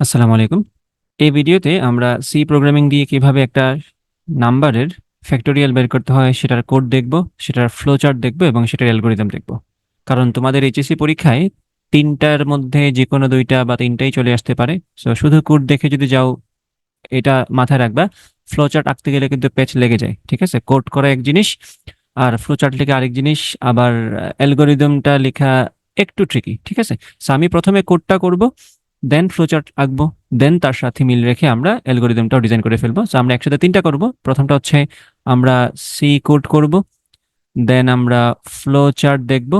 আসসালামু আলাইকুম। এই ভিডিওতে আমরা সি প্রোগ্রামিং দিয়ে কীভাবে একটা নাম্বারের ফ্যাক্টোরিয়াল বের করতে হয়, সেটার কোড দেখব, সেটার ফ্লো চার্ট দেখব এবং সেটার অ্যালগোরিদম দেখব। কারণ তোমাদের এইচএসসি পরীক্ষায় তিনটার মধ্যে যে কোনো দুইটা বা তিনটাই চলে আসতে পারে। সো শুধু কোড দেখে যদি যাও, এটা মাথায় রাখবা ফ্লো চার্ট আঁকতে গেলে কিন্তু পেচ লেগে যায়, ঠিক আছে? কোড করা এক জিনিস, আর ফ্লো চার্ট লেখা আরেক জিনিস, আবার অ্যালগোরিদমটা লেখা একটু ট্রিকি ঠিক আছে? সো আমি প্রথমে কোডটা করব দেন ফ্লোচার্ট আঁকবো। দেন তার সাথে মিল রেখে আমরা অ্যালগোরিদমটাও ডিজাইন করে ফেলব। সো আমরা একসাথে তিনটা করব। প্রথমটা হচ্ছে আমরা সি কোড করব। দেন আমরা ফ্লো চার্ট দেখব।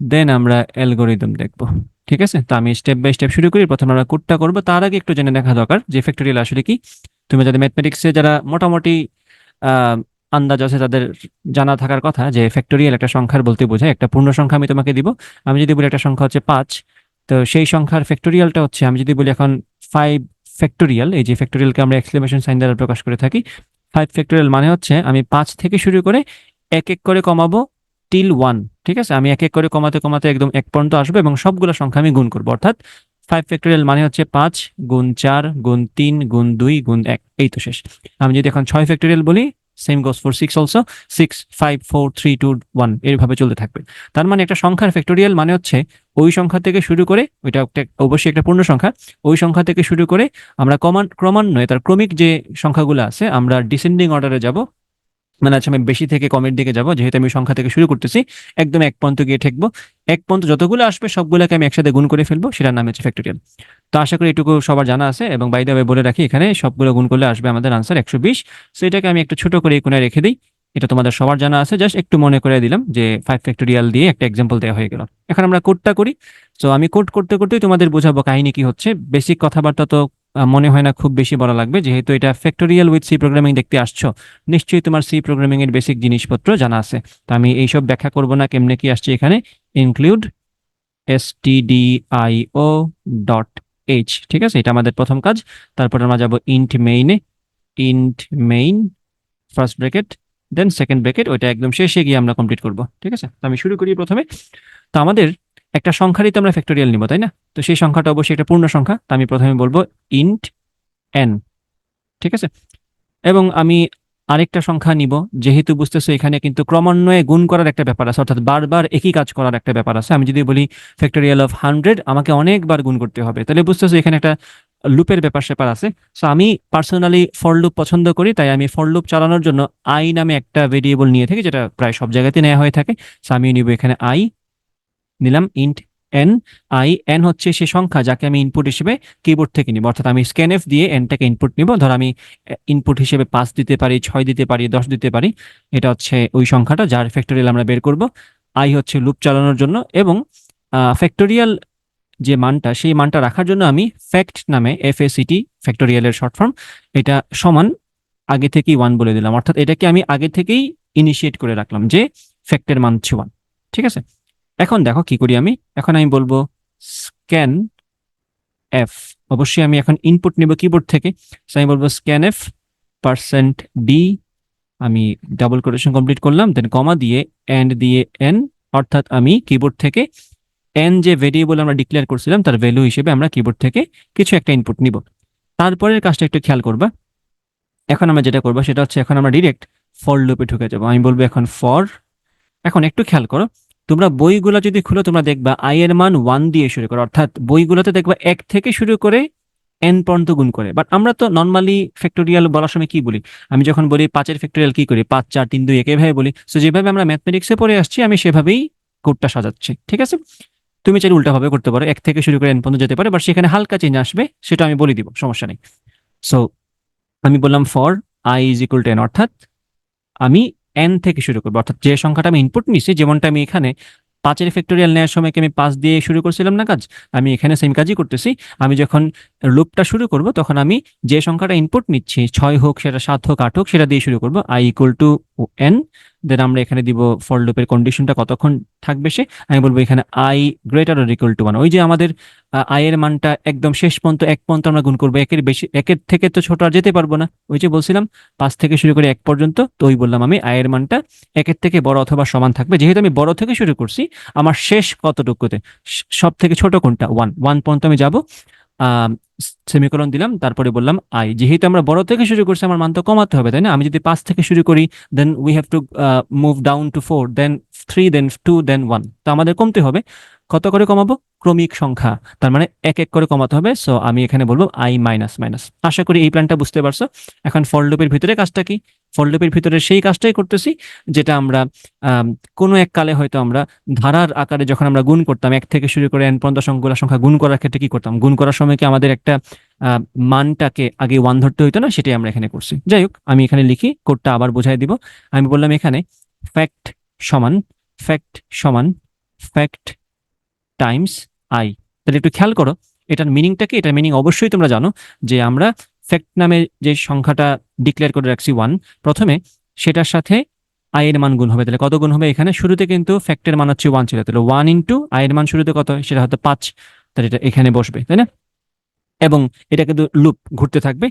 দেন আমরা অ্যালগোরিদম দেখব। ঠিক আছে? তো আমি স্টেপ বাই স্টেপ শুরু করি। প্রথমে আমরা কোডটা করব। তার আগে একটু জেনে দেখা দরকার যে ফ্যাক্টরিয়াল আসলে কি। তুমি যাদের ম্যাথমেটিক্সে যারা মোটামুটি আন্দাজ আছে তাদের জানা থাকার কথা যে ফ্যাক্টরিয়াল একটা সংখ্যার বলতে বোঝায়। একটা পূর্ণ সংখ্যা আমি তোমাকে দিব। আমি যদি বলি একটা সংখ্যা হচ্ছে পাঁচ তো সেই সংখ্যার ফ্যাক্টোরিয়ালটা হচ্ছে, আমি যদি বলি এখন ফাইভ ফ্যাক্টোরিয়াল এই যে ফ্যাক্টোরিয়ালকে আমরা এক্সক্লেমেশন সাইন দ্বারা প্রকাশ করে থাকি ফাইভ ফ্যাক্টোরিয়াল মানে হচ্ছে আমি পাঁচ থেকে শুরু করে এক এক করে কমাবো টিল ওয়ান ঠিক আছে? আমি এক এক করে কমাতে কমাতে একদম এক পর্যন্ত আসব এবং সবগুলো সংখ্যা আমি গুণ করব। অর্থাৎ ফাইভ ফ্যাক্টোরিয়াল মানে হচ্ছে পাঁচ গুণ চার গুণ তিন গুণ দুই গুণ এক, এই তো শেষ। আমি যদি এখন ছয় ফ্যাক্টোরিয়াল বলি same goes for six also six five four three two one এইভাবে চলতে থাকবে। তার মানে একটা সংখ্যার ফ্যাক্টোরিয়াল মানে হচ্ছে ওই সংখ্যা থেকে শুরু করে, ওইটা একটা অবশ্যই একটা পূর্ণ সংখ্যা, ওই সংখ্যা থেকে শুরু করে আমরা কমান ক্রমান্বয়ে তার ক্রমিক যে সংখ্যাগুলো আছে, আমরা ডিসেন্ডিং অর্ডারে যাব। মানে আচ্ছা আমি বেশি থেকে কমের দিকে যাব, যেহেতু আমি সংখ্যা থেকে শুরু করতেছি, একদম এক পর্যন্ত গিয়ে ঠেকবো। এক পর্যন্ত যতগুলো আসবে, সবগুলোকে আমি একসাথে গুণ করে ফেলব, সেটার নাম হচ্ছে ফ্যাক্টোরিয়াল তো আশা করি এটুকু সবার জানা আছে এবং বাইদে বলে রাখি, এখানে সবগুলো গুণ করলে আসবে আমাদের আনসার একশো বিশ। সো এটাকে আমি একটু ছোট করে কোণে রেখে দিই। এটা তোমাদের সবার জানা আছে। জাস্ট একটু মনে করে দিলাম যে ফাইভ ফ্যাক্টোরিয়াল দিয়ে একটা এক্সাম্পল দেওয়া হয়ে গেল। এখন আমরা কোডটা করি। সো আমি কোড করতে করতেই তোমাদের বোঝাবো কাহিনী কি হচ্ছে। বেসিক কথাবার্তা তো মনে হয় না খুব বেশি বলা লাগবে। যেহেতু এটা ফ্যাক্টোরিয়াল উইথ সি প্রোগ্রামিং দেখতে আসছো, নিশ্চয়ই তোমার সি প্রোগ্রামিং এর বেসিক জিনিসপত্র জানা আছে। তো আমি এইসব ব্যাখ্যা করব না, কেমনে কি আসছে এখানে। Include S T D I O dot H ঠিক আছে? এটা আমাদের প্রথম কাজ। তারপর আমরা যাব ইন্ট মেইনে int main first bracket then second bracket ওইটা একদম শেষে গিয়ে আমরা কমপ্লিট করব, ঠিক আছে? তো আমি শুরু করি প্রথমে। তো আমাদের একটা সংখ্যারই তো আমরা ফ্যাক্টোরিয়াল নিব, তাই না? তো সেই সংখ্যাটা অবশ্যই একটা পূর্ণ সংখ্যা। তো আমি প্রথমে বলব ইন্ট এন ঠিক আছে? এবং আমি আরেকটা সংখ্যা নিব। যেহেতু বুঝতেছো এখানে কিন্তু ক্রমান্বয়ে গুণ করার একটা ব্যাপার আছে, অর্থাৎ বারবার একই কাজ করার একটা ব্যাপার আছে। আমি যদি বলি ফ্যাক্টোরিয়াল অফ হান্ড্রেড আমাকে অনেকবার গুণ করতে হবে। তাহলে বুঝতেছো এখানে একটা লুপের ব্যাপার স্যাপার আছে। সো আমি পার্সোনালি ফর লুপ পছন্দ করি, তাই আমি ফর লুপ চালানোর জন্য আই নামে একটা ভেরিয়েবল নিয়ে থাকি, যেটা প্রায় সব জায়গাতে নেওয়া হয়ে থাকে। সো আমি নিব এখানে আই নিলাম ইন্ট এন আই এন হচ্ছে সে সংখ্যা যাকে আমি ইনপুট হিসেবে কিবোর্ড থেকে নিব। অর্থাৎ আমি স্ক্যানএফ দিয়ে এনটাকে ইনপুট নিব। ধর আমি ইনপুট হিসেবে পাঁচ দিতে পারি, ছয় দিতে পারি, দশ দিতে পারি, এটা হচ্ছে ওই সংখ্যাটা যার ফ্যাক্টোরিয়াল আমরা বের করব। আই হচ্ছে লুপ চালানোর জন্য এবং ফ্যাক্টোরিয়াল যে মানটা, সেই মানটা রাখার জন্য আমি ফ্যাক্ট নামে এফ এ সিটি ফ্যাক্টোরিয়ালের শর্ট ফর্ম এটা সমান আগে থেকেই ওয়ান বলে দিলাম। অর্থাৎ এটাকে আমি আগে থেকেই ইনিশিয়েট করে রাখলাম যে ফ্যাক্টের মান হচ্ছে ওয়ান ঠিক আছে? এখন দেখো কি করি আমি? এখন আমি বলব স্ক্যান এফ অবশ্যই আমি এখন ইনপুট নেব কিবোর্ড থেকে। আমি বলব স্ক্যান এফ পার্সেন্ট ডি আমি ডাবল কোটেশন কমপ্লিট করলাম দেন কমা দিয়ে এন্ড দিয়ে এন অর্থাৎ আমি কিবোর্ড থেকে এন যে ভেরিয়েবল আমরা ডিক্লেয়ার করছিলাম, তার ভ্যালু হিসেবে আমরা কিবোর্ড থেকে কিছু একটা ইনপুট নিব। তারপরের কাজটা একটু খেয়াল করবা। এখন আমরা যেটা করব, সেটা হচ্ছে এখন আমরা ডিরেক্ট ফর লুপে ঢুকে যাব। আমি বলব এখন ফর এখন একটু খেয়াল করো। তোমরা বইগুলো যদি খুলো, তোমরা দেখবা আই এর মান ওয়ান দিয়ে শুরু করো। অর্থাৎ বইগুলোতে দেখবা এক থেকে শুরু করে এন পর্যন্ত গুণ করে। বাট আমরা তো নর্মালি ফ্যাক্টোরিয়াল বলার সময় কি বলি? আমি যখন বলি পাঁচের ফ্যাক্টোরিয়াল কি করি? পাঁচ, চার, তিন, দুই একেভাবে বলি। সো যেভাবে আমরা ম্যাথমেটিক্সে পড়ে আসছি, আমি সেভাবেই কোডটা সাজাচ্ছি। ঠিক আছে? তুমি চাইলে উল্টাভাবে করতে পারো। এক থেকে শুরু করে এন পর্যন্ত যেতে পারে বাট সেখানে হালকা চেঞ্জ আসবে, সেটা আমি বলে দিব, সমস্যা নেই। সো আমি বললাম for I is equal to N অর্থাৎ আমি এন থেকে শুরু করব। অর্থাৎ যে সংখ্যাটা আমি ইনপুট নিচ্ছি যেমনটা আমি এখানে পাঁচের ফ্যাক্টোরিয়াল নেওয়ার সময় আমি পাঁচ দিয়ে শুরু করছিলাম না কাজ? আমি এখানে সেম কাজই করতেছি। আমি যখন লুপটা শুরু করব, তখন আমি যে সংখ্যাটা ইনপুট নিচ্ছি, ছয় হোক, সেটা সাত হোক, আট হোক, সেটা দিয়ে শুরু করব। I equal to N then আমরা এখানে দিব ফর লুপের কন্ডিশনটা কতক্ষণ থাকবে সে? আমি বলব এখানে I greater or equal to one ওই যে আমাদের আই এর মানটা একদম শেষ পর্যন্ত এক পর্যন্ত আমরা গুণ করব। একের বেশি, একের থেকে তো ছোট আর যেতে পারব না। ওই যে বলছিলাম, পাঁচ থেকে শুরু করে এক পর্যন্ত, তো ওই বললাম আমি আই এর মানটা একের থেকে বড় অথবা সমান থাকবে। যেহেতু আমি বড় থেকে শুরু করছি, আমার শেষ কতটুকুতে? সব থেকে ছোট কোনটা? ওয়ান ওয়ান পর্যন্ত আমি যাব। সেমিকোলন দিলাম, তারপরে বললাম আই যেহেতু আমরা বড় থেকে শুরু করছি, আমার মান তো কমাতে হবে, তাই না? আমি যদি পাঁচ থেকে শুরু করি then we have to move down to four then three then two then one তো আমাদের কমতে হবে কত করে কমাবো? ক্রমিক সংখ্যা তার মানে এক এক করে কমাতে হবে। সো আমি এখানে বলব আই মাইনাস মাইনাস আশা করি এই প্ল্যানটা বুঝতে পারছ। এখন ফল লুপের ভিতরে কাজটা কি? ফল লুপের ভিতরে সেই কাজটাই করতেছি যেটা আমরা আম, কোনো এক কালে হয়তো আমরা ধারার আকারে যখন আমরা গুণ করতাম এক থেকে শুরু করে এন পর্যন্ত সংখ্যাগুলো সংখ্যা গুণ করার ক্ষেত্রে কি করতাম? গুণ করার সময় কি আমাদের একটা মানটাকে আগে ওয়ান ধরতে হইতো না? সেটাই আমরা এখানে করছি। যাই হোক আমি এখানে লিখি কোডটা আবার বোঝাই দিব। আমি বললাম এখানে ফ্যাক্ট সমান ফ্যাক্ট সমান ফ্যাক্ট টাইমস আই তাহলে একটু খেয়াল করো, এটার মিনিংটা কি? এটার মিনিং অবশ্যই তোমরা জানো যে আমরা ফ্যাক্ট নামে যে সংখ্যাটা ডিক্লেয়ার করে রাখছি ওয়ান প্রথমে সেটার সাথে আই এর মান গুণ হবে। তাহলে কত গুণ হবে? এখানে শুরুতে কিন্তু ফ্যাক্টের মান হচ্ছে ওয়ান ছিল। তাহলে ওয়ান ইন্টু আয়ের মান শুরুতে কত? হয়? সেটা হয়তো পাঁচ। তাহলে এটা এখানে বসবে, তাই না? এবং এটা কিন্তু লুপ ঘুরতে থাকবে।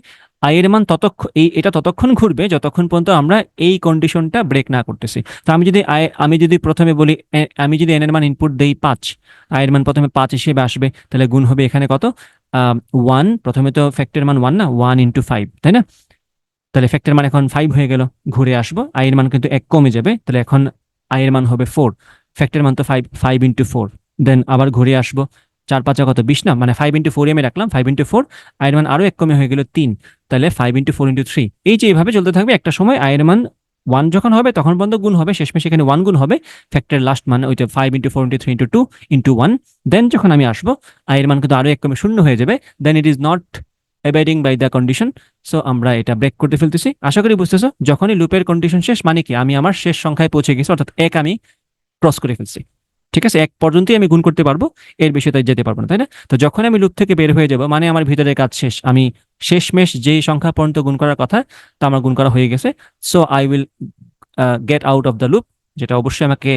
আই এর মান ততক্ষণ এই, এটা ততক্ষণ ঘুরবে যতক্ষণ পর্যন্ত আমরা এই কন্ডিশনটা ব্রেক না করতেছি। তো আমি যদি আই আমি যদি প্রথমে বলি আমি যদি এন এর মান ইনপুট দেই পাঁচ আই এর মান প্রথমে পাঁচ হিসেবে আসবে, তাহলে গুণ হবে এখানে কত? ওয়ান প্রথমে তো ফ্যাক্টের মান ওয়ান না ওয়ান ইন্টু ফাইভ তাই না? তাহলে ফ্যাক্টের মান এখন ফাইভ হয়ে গেল, ঘুরে আসব আই এর মান কিন্তু এক কমে যাবে, তাহলে এখন আই এর মান হবে ফোর ফ্যাক্টের মান তো five five into four then আবার ঘুরে আসব চার পাঁচা কত? বিশ না? মানে ফাইভ ইন্টু ফোর আমি রাখলাম ফাইভ ইন্টু ফোর আয়ের মান আরও এক কমে হয়ে গেল তিন। তাহলে five into four into three এই যে এইভাবে চলতে থাকবে, একটা সময় আয়ের মান ওয়ান যখন হবে, তখন পর্যন্ত গুণ হবে, শেষমেশ এখানে ওয়ান গুণ হবে। ফ্যাক্টর লাস্ট মানে ওইটা five into four into three into two into one then যখন আমি আসব আয়ের মান কিন্তু আরও এক কমে শূন্য হয়ে যাবে। Then it is not abiding by the condition so আমরা এটা ব্রেক করতে ফেলতেছি। আশা করি বুঝতেছো, যখনই লুপের কন্ডিশন শেষ মানে কি? আমি আমার শেষ সংখ্যায় পৌঁছে গেছি, অর্থাৎ এক আমি ক্রস করে ফেলছি। ঠিক আছে? এক পর্যন্তই আমি গুণ করতে পারব, এর বেশি তাই যেতে পারব না, তাই না? তো যখন আমি লুপ থেকে বের হয়ে যাব মানে আমার ভিতরে কাজ শেষ, আমি শেষমেশ যেই সংখ্যা পর্যন্ত গুণ করার কথা, তা আমার গুণ করা হয়ে গেছে। So I will get out of the loop যেটা অবশ্যই আমাকে,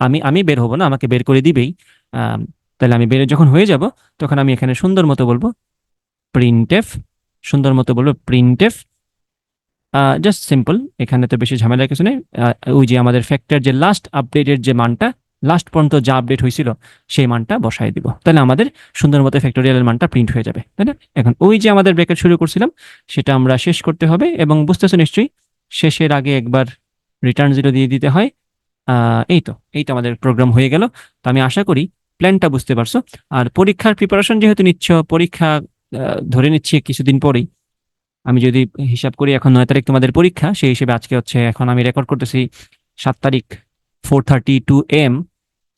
আমি আমি বের হব না, আমাকে বের করে দিবেই। তাহলে আমি বের, যখন হয়ে যাব, তখন আমি এখানে সুন্দর মতো বলব প্রিন্টেফ সুন্দর মতো বলব প্রিন্টেফ জাস্ট সিম্পল এখানে তো বেশি ঝামেলা কিছু নেই। ওই যে আমাদের ফ্যাক্টর যে লাস্ট আপডেটের যে মানটা লাস্ট পর্যন্ত যা আপডেট হয়েছিল, সেই মানটা বসাই দিব। তাহলে আমাদের সুন্দর মতো ফ্যাক্টোরিয়ালের মানটা প্রিন্ট হয়ে যাবে, তাই না? এখন ওই যে আমাদের ব্রেকেট শুরু করছিলাম, সেটা আমরা শেষ করতে হবে এবং বুঝতেছো নিশ্চয়ই, শেষের আগে একবার রিটার্ন জিরো দিয়ে দিতে হয়। এই তো এই তো আমাদের প্রোগ্রাম হয়ে গেল। তো আমি আশা করি প্ল্যানটা বুঝতে পারছ। আর পরীক্ষার প্রিপারেশন যেহেতু নিচ্ছ, পরীক্ষা ধরে নিচ্ছি কিছুদিন পরেই। আমি যদি হিসাব করি এখন নয় তারিখ তোমাদের পরীক্ষা, সেই হিসেবে আজকে হচ্ছে এখন আমি রেকর্ড করতেছি সাত তারিখ four thirty two M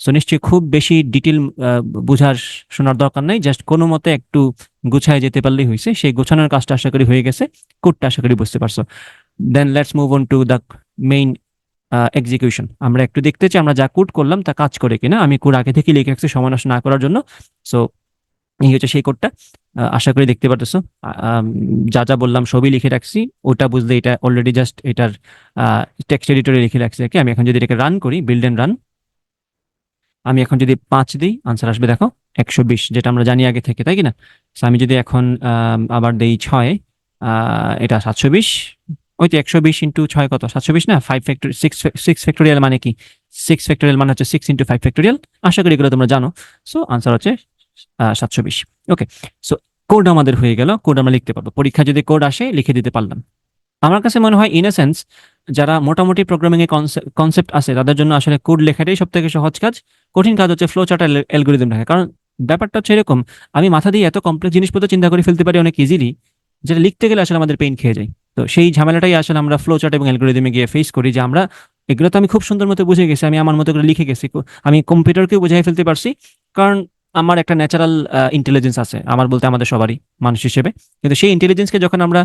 so নিশ্চয়ই খুব বেশি ডিটেল বোঝার শোনার দরকার নাই। জাস্ট কোনো মতে একটু গুছায় যেতে পারলেই হয়েছে। সেই গোছানোর কাজটা আশা করি হয়ে গেছে। কোডটা আশা করি বুঝতে পারছ। Then let's move on to the main execution আমরা একটু দেখতে চাই, আমরা যা কোড করলাম তা কাজ করে কিনা। আমি কোড আগে থেকে লিখে রাখছি, সময় নষ্ট না করার জন্য। সো এই হচ্ছে সেই কোডটা আশা করি দেখতে পারতেছো। যা যা বললাম সবই লিখে রাখছি। ওটা বুঝলে এটা অলরেডি জাস্ট এটার টেক্সট এডিটরে লিখে রাখছি আর কি। আমি এখন যদি এটাকে রান করি বিল্ড এন্ড রান আমি এখন যদি পাঁচ দিই আনসার আসবে দেখো, একশো বিশ, যেটা আমরা জানি আগে থেকে, তাই কি না আমি যদি এখন আবার দেই ছয় এটা সাতশো বিশ, ওই তো একশো বিশ ইন্টু ছয় কত? সাতশো বিশ না? Five factorial six six factorial মানে কি? সিক্স ফ্যাক্টোরিয়াল মানে হচ্ছে সিক্স ইন্টু ফাইভ ফ্যাক্টোরিয়াল আশা করি এগুলো তোমরা জানো। সো আনসার হচ্ছে সাতশো বিশ। ওকে সো কোড আমাদের হয়ে গেল। কোড আমরা লিখতে পারব। পরীক্ষা যদি কোড আসে, লিখে দিতে পারলাম। আমার কাছে মনে হয় ইন এ সেন্স যারা মোটামুটি প্রোগ্রামিং এর কনসেপ্ট আছে, তাদের জন্য আসলে কোড লেখাটাই সব থেকে সহজ কাজ। কঠিন কাজ হচ্ছে ফ্লো চার্ট অ্যালগোরিদম লেখা। কারণ ব্যাপারটা হচ্ছে এরকম, আমি মাথা দিয়ে এত কমপ্লেক্স জিনিসপত্র চিন্তা করে ফেলতে পারি অনেক ইজিলি যেটা লিখতে গেলে আসলে আমাদের পেইন খেয়ে যায়। তো সেই ঝামেলাটাই আসলে আমরা ফ্লো চার্ট এবং অ্যালগোরিদমে গিয়ে ফেস করি যে আমরা, এগুলো তো আমি খুব সুন্দর মতো বুঝে গেছি, আমি আমার মতো করে লিখে গেছি আমি কম্পিউটারকেও বুঝাই ফেলতে পারছি। কারণ আমার একটা ন্যাচারাল ইন্টেলিজেন্স আছে, আমার বলতে আমাদের সবারই, মানুষ হিসেবে। কিন্তু সেই ইন্টেলিজেন্সকে যখন আমরা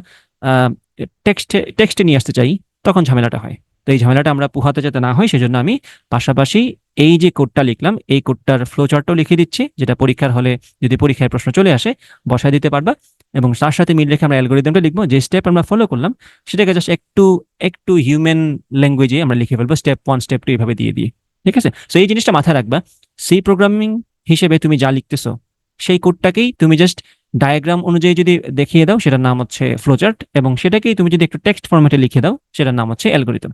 টেক্সটে টেক্সটে নিয়ে আসতে চাই তখন ঝামেলাটা হয়। তো এই ঝামেলাটা আমরা পুহাতে যাতে না হয়, সেজন্য আমি পাশাপাশি এই যে কোডটা লিখলাম, এই কোডটার ফ্লো চার্টটাও লিখে দিচ্ছি, যেটা পরীক্ষার হলে যদি পরীক্ষায় প্রশ্ন চলে আসে, বসায় দিতে পারবা এবং তার সাথে মিল রেখে আমরা অ্যালগোরিদমটা লিখব। যে স্টেপ আমরা ফলো করলাম, সেটাকে জাস্ট একটু একটু হিউম্যান ল্যাঙ্গুয়েজে আমরা লিখে ফেলব স্টেপ ওয়ান স্টেপ টু এইভাবে দিয়ে দিয়ে। ঠিক আছে? সো এই জিনিসটা মাথায় রাখবা। সি প্রোগ্রামিং হিসেবে তুমি যা লিখতেছো, সেই কোডটাকেই তুমি জাস্ট ডায়াগ্রাম অনুযায়ী যদি দেখিয়ে দাও, সেটার নাম হচ্ছে ফ্লোচার্ট এবং সেটাকেই তুমি যদি একটু টেক্সট ফরম্যাটে লিখে দাও, সেটার নাম হচ্ছে অ্যালগোরিদম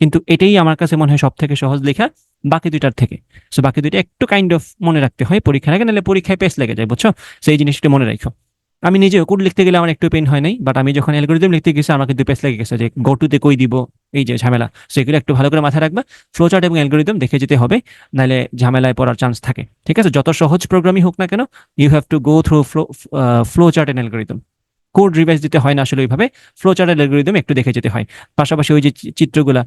কিন্তু এটাই আমার কাছে মনে হয় সব থেকে সহজ লেখা, বাকি দুইটার থেকে। সো বাকি দুইটা একটু কাইন্ড অফ মনে রাখতে হয়। পরীক্ষার আগে নাহলে পরীক্ষায় পেস লেগে যায়, বুঝছ? সেই জিনিসটা মনে রাখো। আমি নিজে কোড লিখতে গেলে আমার একটু পেন হয় নাই বাট আমি যখন অ্যালগোরিদম লিখতে গেছি আমার কিন্তু পেস লেগে গেছে যে গো টুতে কই দিব, এই যে ঝামেলা। সেগুলো একটু ভালো করে মাথায় রাখবা। ফ্লো চার্ট এবং অ্যালগোরিদম দেখে যেতে হবে, নাহলে ঝামেলায় পড়ার চান্স থাকে। ঠিক আছে? যত সহজ প্রোগ্রামই হোক না কেন you have to go through flow flow chart and algorithm code revise দিতে হয় না আসলে ওইভাবে ফ্লো চার্ট অ্যালগোরিদম একটু দেখে যেতে হয়। পাশাপাশি ওই যে চিত্রগুলা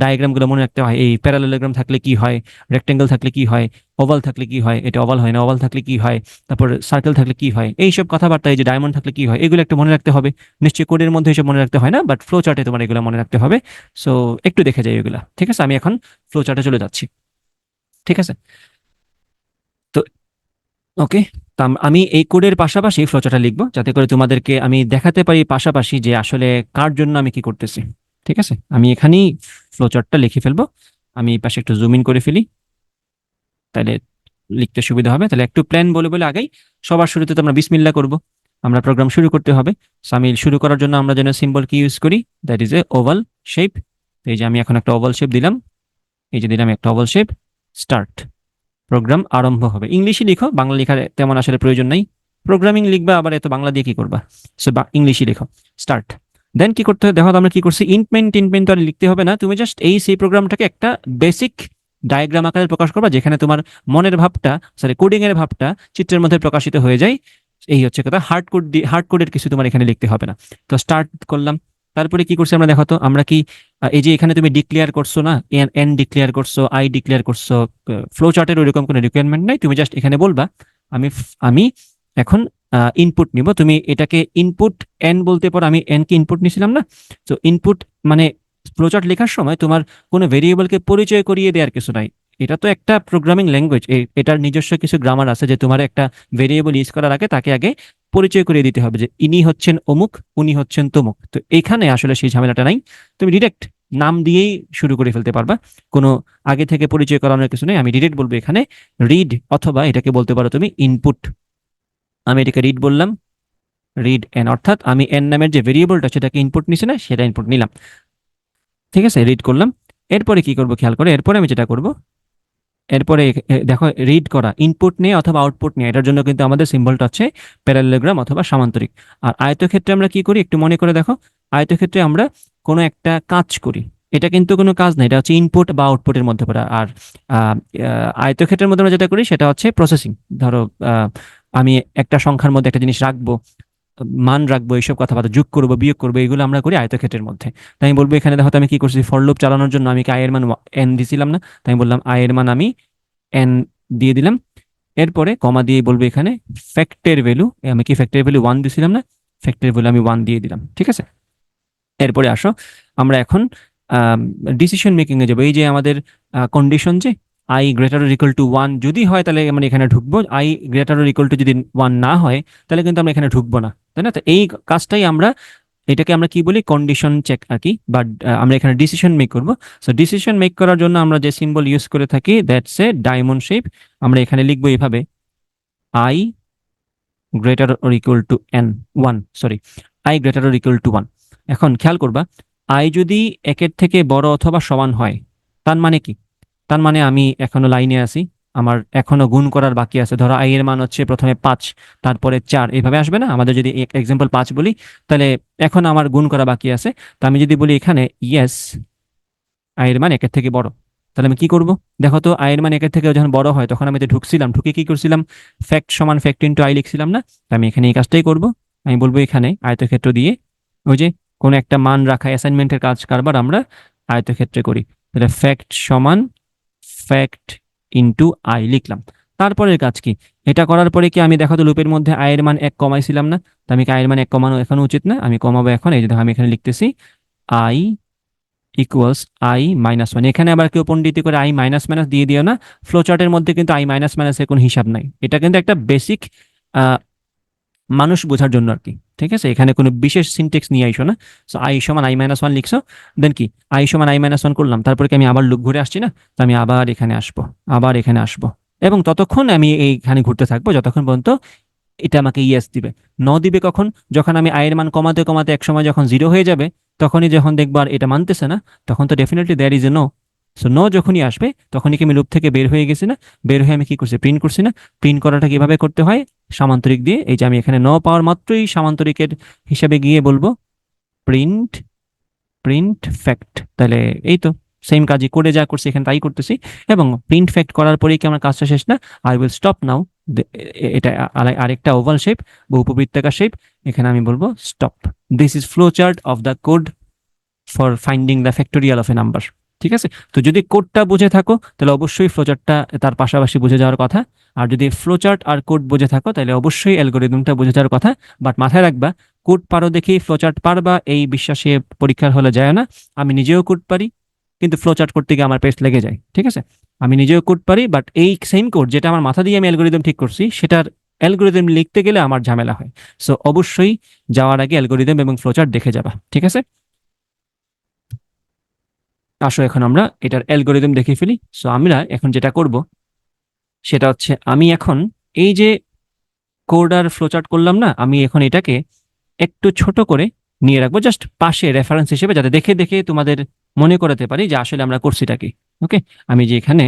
ডায়াগ্রামগুলো মনে রাখতে হয়। এই প্যারালেলোগ্রাম থাকলে কি হয়? রেক্টেঙ্গেল থাকলে কি হয়? ওভাল থাকলে কি হয়? এটা ওভাল হয় না ওভাল থাকলে কি হয়? তারপর সার্কেল থাকলে কি হয়? এইসব কথাবার্তা, এই যে ডায়মন্ড থাকলে কি হয়? এগুলো একটু মনে রাখতে হবে। নিশ্চয়ই কোডের মধ্যে এসব মনে রাখতে হয় না বাট ফ্লো চার্টে তোমার এগুলো মনে রাখতে হবে। সো একটু দেখে যাই এগুলা। ঠিক আছে? আমি এখন ফ্লো চার্টে চলে যাচ্ছি। ঠিক আছে? তো ওকে আমি এই কোডের পাশাপাশি ফ্লো চার্টটা লিখব, যাতে করে তোমাদেরকে আমি দেখাতে পারি পাশাপাশি যে আসলে কার জন্য আমি কি করতেছি। ঠিক আছে? আমি এখানেই ফ্লো চার্টটা লিখে ফেলব। আমি এই পাশে একটু জুম ইন করে ফেলি। তাহলে লিখতে সুবিধা হবে। তাহলে একটু প্ল্যান বলে বলে আগেই সবার শুরুতে তো আমরা বিসমিল্লা করব। আমরা প্রোগ্রাম শুরু করতে হবে। So, আমি শুরু করার জন্য আমরা যেন সিম্বল কি ইউজ করি that is a oval shape এই যে আমি এখন একটা ওভাল শেপ দিলাম। এই যে দিলাম একটা ওভাল শেপ স্টার্ট প্রোগ্রাম আরম্ভ হবে। ইংলিশে লিখো বাংলা লেখার তেমন আসলে প্রয়োজন নেই। প্রোগ্রামিং লিখবা আবার এত বাংলা দিয়ে কি করবা? সো ইংলিশে লিখো। স্টার্ট দেন কি করতে হবে দেখো আমরা কি করছি? ইনপেন টিনপেন তো আর লিখতে হবে না। তুমি জাস্ট এই সেই প্রোগ্রামটাকে একটা বেসিক ডায়াগ্রাম আকারে প্রকাশ করবা, যেখানে তোমার মনের ভাবটা সরি কোডিং এর ভাবটা চিত্রের মধ্যে প্রকাশিত হয়ে যায়। এই হচ্ছে কথা। হার্ড কোড হার্ড কোডের কিছু তোমার এখানে লিখতে হবে না। তো স্টার্ট করলাম। তারপরে কি করছি আমরা? দেখো তো, আমরা কি এই যে এখানে তুমি ডিক্লেয়ার করছ না, এন এন ডিক্লেয়ার করছ আই ডিক্লেয়ার করছ ফ্লো চার্টের ওইরকম কোনো রিকোয়ারমেন্ট নাই। তুমি জাস্ট এখানে বলবা, আমি আমি এখন ইনপুট নিব। তুমি এটাকে ইনপুট এন বলতে পারো, আমি এন কে ইনপুট নিছিলাম না। তো ইনপুট মানে ফ্লোচার্ট লেখার সময় তোমার কোনো ভেরিয়েবলকে পরিচয় করিয়ে দেওয়ার কিছু নাই। এটা তো একটা প্রোগ্রামিং ল্যাঙ্গুয়েজ এটার নিজস্ব কিছু গ্রামার আছে যে তোমার একটা ভেরিয়েবল ইউজ করার আগে তাকে আগে পরিচয় করিয়ে দিতে হবে যে ইনি হচ্ছেন অমুক, উনি হচ্ছেন তমুক। তো এখানে আসলে সেই ঝামেলাটা নাই। তুমি ডিরেক্ট নাম দিয়েই শুরু করে ফেলতে পারবা। কোনো আগে থেকে পরিচয় করানোর কিছু নেই। আমি ডিরেক্ট বলব এখানে রিড অথবা এটাকে বলতে পারো তুমি ইনপুট আমি এটাকে রিড বললাম। রিড এন অর্থাৎ আমি এন নামের যে ভেরিয়েবলটা সেটাকে ইনপুট নিছি না, সেটা ইনপুট নিলাম। ঠিক আছে রিড করলাম। এরপরে কি করব খেয়াল করে? এরপরে আমি যেটা করব, এরপরে দেখো রিড করা ইনপুট নিয়ে অথবা আউটপুট নিয়ে, এটার জন্য কিন্তু আমাদের সিম্বলটা হচ্ছে প্যারালেগ্রাম অথবা সামান্তরিক। আর আয়তক্ষেত্রে আমরা কি করি? একটু মনে করে দেখো। আয়তক্ষেত্রে আমরা কোনো একটা কাজ করি। এটা কিন্তু কোনো কাজ না, এটা হচ্ছে ইনপুট বা আউটপুটের মধ্যে পড়া। আর আয়তক্ষেত্রের মধ্যে আমরা যেটা করি, সেটা হচ্ছে প্রসেসিং ধরো আমি একটা সংখ্যার মধ্যে একটা জিনিস রাখব, মান রাখব, এইসব কথাবার্তা, যোগ করব, বিয়োগ করব, এগুলো আমরা করি আয়তক্ষেত্রের মধ্যে। তাই আমি বলব এখানে দেখো আমি কি করছি ফর লুপ চালানোর জন্য আমি আয়ের মান এন দিছিলাম না? তাই বললাম আয়ের মান আমি এন দিয়ে দিলাম। এরপরে কমা দিয়ে বলব এখানে ফ্যাক্টের ভ্যালু আমি কি ফ্যাক্টের ভ্যালু ওয়ান দিছিলাম না? ফ্যাক্টের ভ্যালু আমি ওয়ান দিয়ে দিলাম, ঠিক আছে? এরপরে আসো, আমরা এখন ডিসিশন মেকিংয়ে যাব। এই যে আমাদের কন্ডিশন যে I greater equal to one যদি হয় তাহলে আমরা এখানে ঢুকবো। আই গ্রেটার ইকুয়াল টু যদি ওয়ান না হয়, তাহলে কিন্তু আমরা এখানে ঢুকবো না। তাই না? তো এই কাজটাই আমরা, এটাকে আমরা কি বলি? কন্ডিশন চেক আর কি বাট আমরা এখানে ডিসিশন মেক করব। সো ডিসিশন মেক করার জন্য আমরা যে সিম্বল ইউজ করে থাকি দ্যাটস এ ডায়মন্ড শেপ আমরা এখানে লিখব এইভাবে I greater or equal to N one sorry I greater or equal to one এখন খেয়াল করবা আই যদি একের থেকে বড় অথবা সমান হয়, তার মানে কি? তার মানে আমি এখনও লাইনে আছি। আমার এখনও গুণ করার বাকি আছে। ধরো আই এর মান হচ্ছে প্রথমে পাঁচ, তারপরে চার। এইভাবে আসবে না? আমাদের যদি এক্সাম্পল পাঁচ বলি, তাহলে এখন আমার গুণ করা বাকি আছে। তা আমি যদি বলি এখানে ইয়েস আয়ের মান একের থেকে বড়। তাহলে আমি কি করব? দেখো তো আয়ের মান একের থেকে যখন বড় হয়, তখন আমি তো ঢুকছিলাম, ঢুকে কি করছিলাম? ফ্যাক্ট সমান ফ্যাক্ট ইন্টু আই লিখছিলাম না? তা আমি এখানে এই কাজটাই করব। আমি বলব এখানে আয়তক্ষেত্র দিয়ে, ওই যে কোনো একটা মান রাখা অ্যাসাইনমেন্টের কাজ কারবার আমরা আয়তক্ষেত্রে করি। তাহলে ফ্যাক্ট সমান ফ্যাক্ট ইন্টু আই লিখলাম। তারপরের কাজ কি? এটা করার পরে কি আমি দেখো তো লুপের মধ্যে আয়ের মান এক কমাইছিলাম না? তো আমি আয়ের মান এক কমানো এখনও উচিত না? আমি কমাবো এখন। এই যে দেখো, আমি এখানে লিখতেছি I equals I minus one এখানে আবার কেউ পণ্ডিত করে আই মাইনাস মাইনাস দিয়ে দিও না। ফ্লো চার্টের মধ্যে কিন্তু আই মাইনাস মাইনাসের কোনো হিসাব নাই। এটা কিন্তু একটা বেসিক মানুষ বোঝার জন্য আর কি। ঠিক আছে? এখানে কোনো বিশেষ সিনটেক্স নিয়ে আইসো না। সো আই সমান আই মাইনাস ওয়ান লিখছো দেন কি? আই সমান আই মাইনাস ওয়ান করলাম, তারপরে কি আমি আবার লুপ ঘুরে আসছি না? তো আমি আবার এখানে আসব, আবার এখানে আসব। এবং ততক্ষণ আমি এইখানে ঘুরতে থাকব, যতক্ষণ পর্যন্ত এটা আমাকে ইয়েস দিবে। ন দিবে কখন? যখন আমি আয়ের মান কমাতে কমাতে এক সময় যখন জিরো হয়ে যাবে, তখনই যখন দেখব আর এটা মানতেছে না, তখন তো definitely there is a no so ন যখনই আসবে, তখনই কি আমি লুপ থেকে বের হয়ে গেছি না? বের হয়ে আমি কি করছি? প্রিন্ট করছি না? প্রিন্ট করাটা কীভাবে করতে হয়? সামান্তরিক দিয়ে, এই যে আমি এখানে ন পাওয়ার মাত্রই সামান্তরিকের হিসাবে গিয়ে বলব প্রিন্ট প্রিন্ট ফ্যাক্ট তাহলে এই তো সেম কাজই করে যা করছি, এখানে তাই করতেছি। এবং প্রিন্ট ফ্যাক্ট করার পরেই কি আমার কাজটা শেষ না? আই উইল স্টপ নাও এটা আরেকটা ওভাল শেপ বা উপবৃত্তাকার শেপ এখানে আমি বলব stop this is flow chart of the code for finding the factorial of a number ঠিক আছে? তো যদি কোডটা বুঝে থাকো, তাহলে অবশ্যই ফ্লোচার্টটা তার পাশাপাশি বুঝে যাওয়ার কথা। আর যদি ফ্লোচার্ট আর কোড বুঝে থাকো, তাহলে অবশ্যই অ্যালগোরিদমটা বুঝে যাওয়ার কথা। বাট মাথায় রাখবা কোড পারো দেখেই ফ্লোচার্ট পারবা, এই বিশ্বাসে পরীক্ষার হলে যায় না। আমি নিজেও কোড পারি, কিন্তু ফ্লোচার্ট করতে গিয়ে আমার পেস্ট লেগে যায়, ঠিক আছে? আমি নিজেও কোড পারি বাট এই সেম কোড যেটা আমার মাথা দিয়ে আমি অ্যালগোরিদম ঠিক করছি, সেটার অ্যালগোরিদম লিখতে গেলে আমার ঝামেলা হয়। সো অবশ্যই যাওয়ার আগে অ্যালগোরিদম এবং ফ্লোচার্ট দেখে যাবা, ঠিক আছে? আসো, এখন আমরা এটার অ্যালগোরিদম দেখে ফেলি। সো আমরা এখন যেটা করব, সেটা হচ্ছে আমি এখন এই যে কোড আর ফ্লোচার্ট করলাম না, আমি এখন এটাকে একটু ছোট করে নিয়ে রাখব জাস্ট পাশে রেফারেন্স হিসেবে, যাতে দেখে দেখে তোমাদের মনে করাতে পারি যে আসলে আমরা করছিটা কি। ওকে আমি যে এখানে,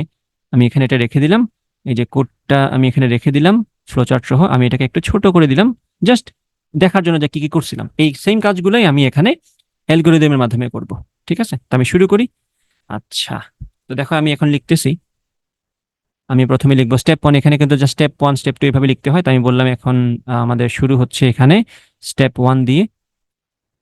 আমি এখানে এটা রেখে দিলাম, এই যে কোডটা আমি এখানে রেখে দিলাম ফ্লোচার্ট সহ, আমি এটাকে একটু ছোট করে দিলাম জাস্ট দেখার জন্য যে কি কি করছিলাম। এই সেম কাজগুলোই আমি এখানে অ্যালগোরিদমের মাধ্যমে করব। ঠিক আছে? তো আমি শুরু করি। আচ্ছা। তো দেখো আমি এখন লিখতেছি। আমি প্রথমে লিখব স্টেপ ওয়ান এখানে কিন্তু just step one step two এভাবে লিখতে হয়। তো আমি বললাম এখন আমাদের শুরু হচ্ছে এখানে স্টেপ ওয়ান দিয়ে।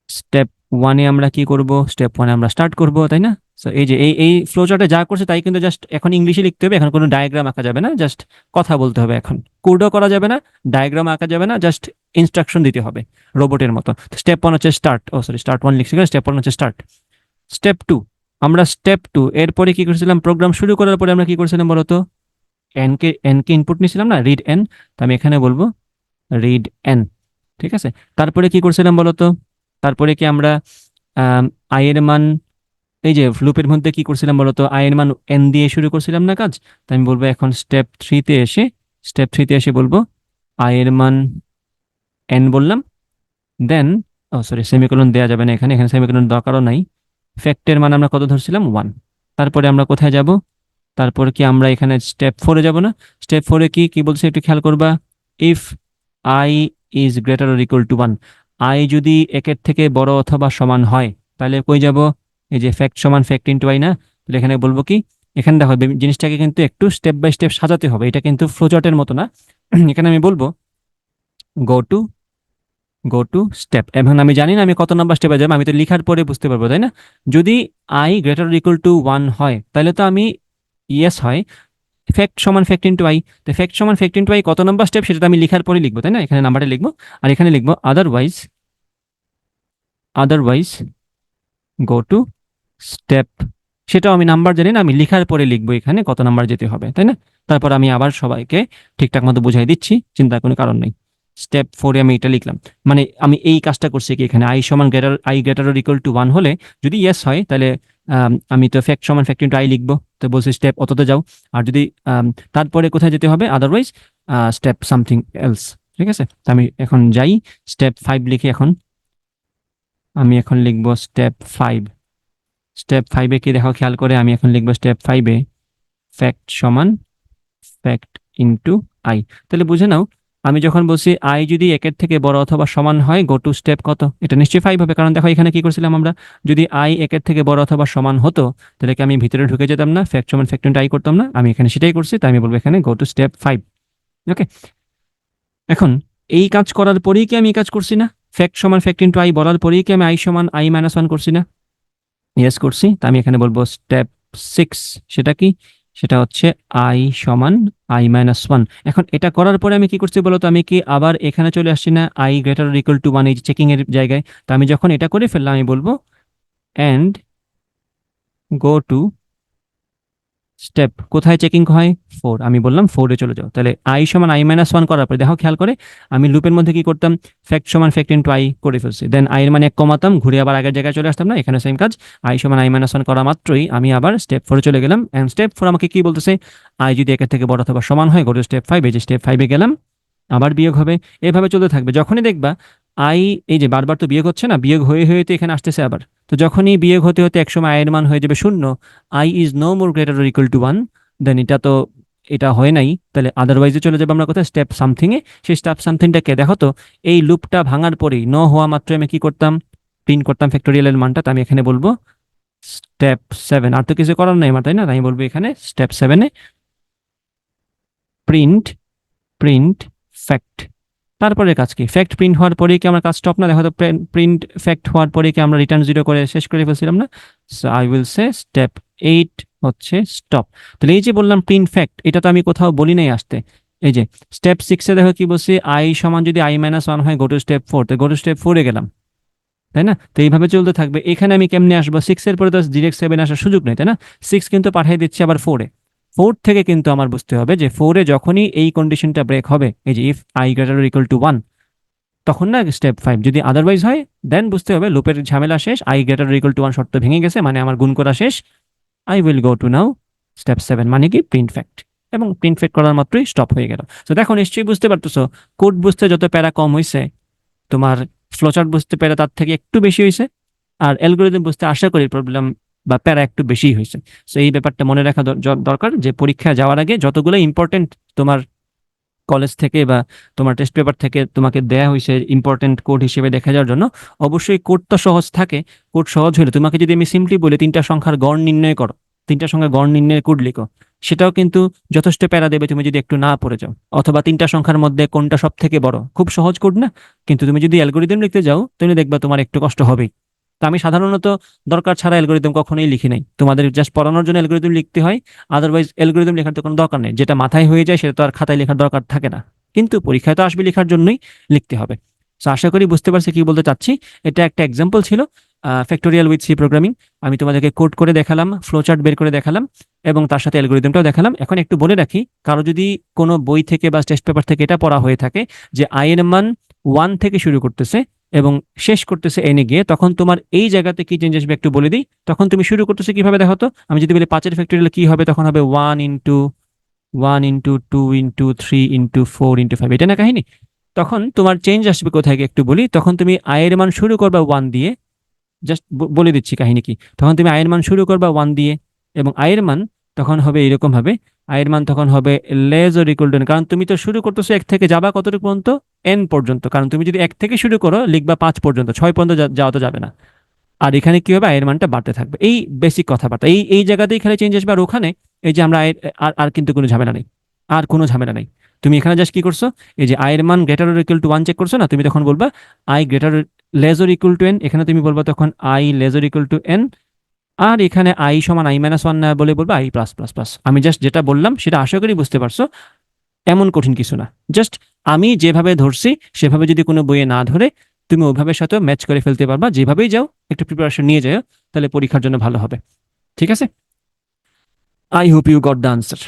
স্টেপ ওয়ানে আমরা কি করব? স্টেপ ওয়ানে আমরা স্টার্ট করব, তাই না? তো এই যে, এই এই ফ্লোচার্টে যা করছে তাই কিন্তু জাস্ট এখন ইংলিশে লিখতে হবে। এখন কোনো ডায়াগ্রাম আঁকা যাবে না। জাস্ট কথা বলতে হবে এখন। কোডও করা যাবে না ডায়াগ্রাম আঁকা যাবে না জাস্ট ইনস্ট্রাকশন দিতে হবে রোবটের মতো। স্টেপ ওয়ান হচ্ছে স্টার্ট ও সরি স্টার্ট ওয়ান লিখছি স্টেপ ওয়ান হচ্ছে স্টার্ট স্টেপ টু আমরা স্টেপ টু এরপরে কি করেছিলাম? প্রোগ্রাম শুরু করার পরে আমরা কি করেছিলাম বলতো N K N K input নিয়েছিলাম না? রিড এন তো আমি এখানে বলব রিড এন ঠিক আছে? তারপরে কি করছিলাম বলতো তারপরে কি আমরা আই এর মান, এই যে লুপের মধ্যে কি করছিলাম বলতো আই এর মান এন দিয়ে শুরু করছিলাম না কাজ? তো আমি বলব এখন স্টেপ থ্রিতে এসে স্টেপ থ্রিতে এসে বলব আই এর মান এন বললাম দেন ও সরি সেমিকোলন দেওয়া যাবে না এখানে এখানে সেমিকোলন দরকারও নাই। ফ্যাক্টের মান আমরা কত ধরছিলাম? ওয়ান তারপরে আমরা কোথায় যাব? তারপর কি আমরা এখানে স্টেপ ফোরে যাব না? স্টেপ ফোরে কি কি বলছে একটু খেয়াল করবা? If I is greater or equal to one I যদি একের থেকে বড় অথবা সমান হয়, তাহলে কই যাব? এই যে ফ্যাক্ট সমান ফ্যাক্ট ইন্টু আই না? তাহলে এখানে বলব কি? এখানে দেখো জিনিসটাকে কিন্তু একটু স্টেপ বাই স্টেপ সাজাতে হবে। এটা কিন্তু ফ্লোচার্টের মতো না। এখানে আমি বলব go to go to step এখন আমি জানি না আমি কত নাম্বার স্টেপে যাব, আমি তো লিখার পরে বুঝতে পারব, তাই না? যদি I greater equal to one হয়, তাহলে তো আমি ইয়েস হয়। ফ্যাক্ট সমান ফ্যাক্ট ইন্টু আই তো ফ্যাক্ট সমান ফ্যাক্ট ইন্টু আই কত নাম্বার স্টেপ সেটা আমি লিখার পরে লিখব, তাই না? এখানে নাম্বারটা লিখব, আর এখানে লিখব otherwise otherwise go to step সেটাও আমি নাম্বার জানি না, আমি লিখার পরে লিখব এখানে কত নাম্বার যেতে হবে, তাই না? তারপর আমি আবার সবাইকে ঠিকঠাক মতো বুঝাই দিচ্ছি, চিন্তার কোনো কারণ নেই। স্টেপ ফোরে আমি এটা লিখলাম। মানে আমি এই কাজটা করছি কি এখানে আই সমান greater I greater equal to one হলে যদি ইয়েস হয়, তাহলে, আমি তো ফ্যাক্ট সমান ফ্যাক্ট ইন্টু আই লিখব। তো বলছি স্টেপ অততে যাও। আর যদি তারপরে কোথায় যেতে হবে? আদারওয়াইজ স্টেপ সামথিং এলস ঠিক আছে? তো আমি এখন যাই। স্টেপ ফাইভ লিখি এখন। আমি এখন লিখব স্টেপ ফাইভ স্টেপ ফাইভে কি দেখো, খেয়াল করে আমি এখন লিখব স্টেপ ফাইভে ফ্যাক্ট সমান ফ্যাক্ট ইন্টু আই তাহলে বুঝে নাও আমি যখন বলছি আই যদি একের থেকে বড় অথবা সমান হয় গো টু স্টেপ কত? এটা নিশ্চয়ই ফাইভ হবে, কারণ দেখো এখানে কি করছিলাম আমরা? যদি আই একের থেকে বড় অথবা সমান হতো, তাহলে কি আমি ভিতরে ঢুকে যেতাম না? ফ্যাক্ট সমান ফ্যাক্ট আই করতাম না? আমি এখানে সেটাই করছি, তাই আমি বলব এখানে go to step five okay এখন, এই কাজ করার পরেই কি আমি কাজ করছি না? ফ্যাক্ট সমান ফ্যাক্ট ইন্টু আই বলার পরেই কি আমি আই সমান আই মাইনাস ওয়ান করছি না? ইয়েস করছি। তা আমি এখানে বলব স্টেপ সিক্স সেটা কি? সেটা হচ্ছে আই সমান আই মাইনাস ওয়ান এখন এটা করার পরে আমি কি করছি বলতো আমি কি আবার এখানে চলে আসছি না? I greater equal to one এই চেকিং এর জায়গায়। তো আমি যখন এটা করে ফেললাম, আমি বলব অ্যান্ড গো টু স্টেপ কোথায় চেকিং হয়? ফোর আমি বললাম ফোরে চলে যাও। তাহলে আই সমান আই মাইনাস ওয়ান করার পরে, দেখো খেয়াল করে, আমি লুপের মধ্যে কি করতাম? ফ্যাক্ট সমান ফ্যাক্ট ইন্টু আই করে ফেলছি। দেন আই এর মানে এক কমাতাম, ঘুরে আবার আগের জায়গায় চলে আসতাম না? এখানে সেম কাজ। আই সমান আই মাইনাস ওয়ান করা মাত্রই আমি আবার স্টেপ ফোরে চলে গেলাম। অ্যান্ড স্টেপ ফোর আমাকে কি বলতেছে? আই যদি একের থেকে বড় অথবা সমান হয় গোটু স্টেপ ফাইভ যে স্টেপ ফাইভে গেলাম, আবার বিয়োগ হবে। এভাবে চলতে থাকবে। যখনই দেখবা আই, এই যে বারবার তো বিয়োগ হচ্ছে না, বিয়োগ হয়ে হয়ে তো এখানে আসতেছে আবার। তো যখনই বিয়োগ হতে হতে একসময় আয়ের মান হয়ে যাবে শূন্য, I is no more greater equal to one, then এটা তো, এটা হয় নাই। তাহলে আদারওয়াইজে চলে যাবে আমরা কোথায়? স্টেপ সামথিংয়ে। সেই স্টেপ সামথিংটাকে দেখো তো, এই লুপটা ভাঙার পরেই ন হওয়া মাত্র আমি কি করতাম? প্রিন্ট করতাম ফ্যাক্টোরিয়ালের মানটা আমি এখানে বলব স্টেপ সেভেন আর তো কিছু করার নাই আমার, তাই না? আমি বলব এখানে স্টেপ সেভেনে প্রিন্ট প্রিন্ট ফ্যাক্ট তারপরে কাজ কি? ফ্যাক্ট প্রিন্ট হওয়ার পরে কি আমার কাজ স্টপ না দেখো প্রিন্ট ফ্যাক্ট হওয়ার পরে কি আমরা রিটার্ন জিরো করে শেষ করে ফেলছিলাম না? So I will say step eight হচ্ছে স্টপ তাহলে এই যে বললাম প্রিন্ট ফ্যাক্ট এটা তো আমি কোথাও বলি নাই আসতে। এই যে স্টেপ সিক্সে দেখো কি বলছি? আই সমান যদি আই মাইনাস ওয়ান হয় গো টু স্টেপ ফোর তো গো টু স্টেপ ফোরে গেলাম। তাই না? তো এইভাবে চলতে থাকবে। এখানে আমি কেমনে আসব? সিক্সের পরে তো ডিরেক্ট সেভেন আসার সুযোগ নেই, তাই না? সিক্স কিন্তু পাঠিয়ে দিচ্ছি আবার ফোরে ফোর থেকে কিন্তু আমার বুঝতে হবে যে ফোরে যখনই এই কন্ডিশনটা ব্রেক হবে, এই যে if I greater equal to one তখন না স্টেপ ফাইভ যদি আদারওয়াইজ হয় দেন বুঝতে হবে লুপের ঝামেলা শেষ I greater equal to one শর্ত ভেঙে গেছে মানে আমার গুণ করা শেষ I will go to now step seven মানে কি প্রিন্ট ফ্যাক্ট এবং প্রিন্ট ফ্যাক্ট করার মাত্রই স্টপ হয়ে গেল। তো দেখো, নিশ্চয়ই বুঝতে পারতেছো কোড বুঝতে যত প্যারা কম হয়েছে তোমার ফ্লোচার্ট বুঝতে প্যারা তার থেকে একটু বেশি হয়েছে আর অ্যালগোরিদম বুঝতে আশা করি প্রবলেম বা প্যারা একটু বেশি হয়েছে। সো এই ব্যাপারটা মনে রাখা দরকার যে পরীক্ষা যাওয়ার আগে যতগুলো ইম্পর্টেন্ট তোমার কলেজ থেকে বা তোমার টেস্ট পেপার থেকে তোমাকে দেয়া হয়েছে ইম্পর্টেন্ট কোড হিসেবে দেখা যাওয়ার জন্য, অবশ্যই কোডটা সহজ থাকে। কোড সহজ হলে তোমাকে যদি আমি সিম্পলি বলি তিনটা সংখ্যার গড় নির্ণয় করো, তিনটা সংখ্যা গড় নির্ণয়ের কোড লিখো, সেটাও কিন্তু যথেষ্ট প্যারা দেবে তুমি যদি একটু না পড়ে যাও। অথবা তিনটা সংখ্যার মধ্যে কোনটা সব থেকে বড়? খুব সহজ কোড না? কিন্তু তুমি যদি অ্যালগোরিদম লিখতে যাও তুমি দেখবা তোমার একটু কষ্ট হবেই। তো আমি সাধারণত দরকার ছাড়া অ্যালগোরিদম কখনোই লিখি নাই। তোমাদের জাস্ট পড়ানোর জন্য অ্যালগোরিদম লিখতে হয় আদারওয়াইজ অ্যালগোরিদম লেখার তো কোনো দরকার নেই। যেটা মাথায় হয়ে যায় সেটা তো আর খাতায় লেখার দরকার থাকে না। কিন্তু পরীক্ষায় তো আসবে লেখার জন্যই লিখতে হবে। তো আশা করি বুঝতে পারছি কি বলতে চাচ্ছি। এটা একটা এক্সাম্পল ছিল ফ্যাক্টোরিয়াল উইথ সি প্রোগ্রামিং আমি তোমাদেরকে কোড করে দেখালাম ফ্লোচার্ট বের করে দেখালাম, এবং তার সাথে অ্যালগোরিদমটাও দেখালাম। এখন একটু বলে রাখি, কারও যদি কোনো বই থেকে বা টেস্ট পেপার থেকে এটা পড়া হয়ে থাকে, যে আইএন মান ওয়ান থেকে শুরু করতেছে এবং শেষ করতেছে এনে গিয়ে, তখন তোমার এই জায়গাতে কি চেঞ্জ আসবে একটু বলে দিই। তখন তুমি শুরু করতেছে কীভাবে দেখো তো? আমি যদি বলি পাঁচের ফ্যাক্টোরিয়াল কি হবে? তখন হবে one into one into two into three into four into five এটা না কাহিনী? তখন তোমার চেঞ্জ আসবে কোথায় একটু বলি। তখন তুমি আয়ের মান শুরু করবা ওয়ান দিয়ে। জাস্ট বলে দিচ্ছি কাহিনী কি। তখন তুমি আয়ের মান শুরু করবা ওয়ান দিয়ে এবং আয়ের মান তখন হবে এরকম ভাবে। আয়ের মান তখন হবে লেজ ওর ইকুয়াল কারণ তুমি তো শুরু করতেছো এক থেকে যাবা কতটুকু পর্যন্ত? এন পর্যন্ত, কারণ তুমি যদি এক থেকে শুরু করো, লিখবা পাঁচ পর্যন্ত, ছয় পর্যন্ত যাওয়া তো যাবে না। আর এখানে কি হবে? আয়ের মানটা বাড়তে থাকবে। এই বেসিক কথাবার্তা, এই এই জায়গাতেই খালি চেঞ্জ আসবে। আর ওখানে এই যে আমরা আয়ের, আর আর কিন্তু কোনো ঝামেলা নেই। আর কোনো ঝামেলা নেই। তুমি এখানে জাস্ট কি করছ? এই যে আয়ের মান greater equal to one check করছ না? তুমি তখন বলবা I greater lesser equal to N এখানে তুমি বলবা তখন I lesser equal to N আর এখানে আই সমান আই মাইনাস ওয়ান না বলে বলব আই প্লাস প্লাস প্লাস আমি জাস্ট যেটা বললাম, সেটা আশা করি বুঝতে পারছ, এমন কঠিন কিছু না। জাস্ট আমি যেভাবে ধরছি, সেভাবে যদি কোনো বইয়ে না ধরে, তুমি ওইভাবে সাথে ম্যাচ করে ফেলতে পারবা। যেভাবেই যাও, একটু প্রিপারেশন নিয়ে যাও তাহলে পরীক্ষার জন্য ভালো হবে। ঠিক আছে? I hope you got the answer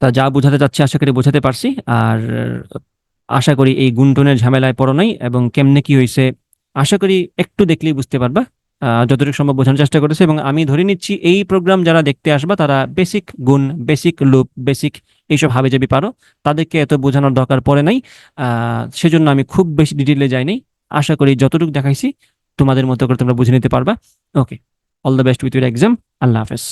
তা যা বোঝাতে চাচ্ছি, আশা করি বোঝাতে পারছি। আর আশা করি এই গুণটনের ঝামেলায় পড়ো নাই, এবং কেমনে কি হয়েছে, আশা করি একটু দেখলেই বুঝতে পারবা। যতটুকু সম্ভব বোঝানোর চেষ্টা করেছে এবং আমি ধরে নিচ্ছি এই প্রোগ্রাম যারা দেখতে আসবা, তারা বেসিক গুণ বেসিক লুপ বেসিক এইসব হাবে যাবি পারো। তাদেরকে এত বোঝানোর দরকার পড়ে নাই। সেজন্য আমি খুব বেশি ডিটেলে যাইনি। আশা করি যতটুকু দেখাইছি, তোমাদের মতো করে তোমরা বুঝে নিতে পারবা। Okay all the best with your exam আল্লাহ হাফেজ।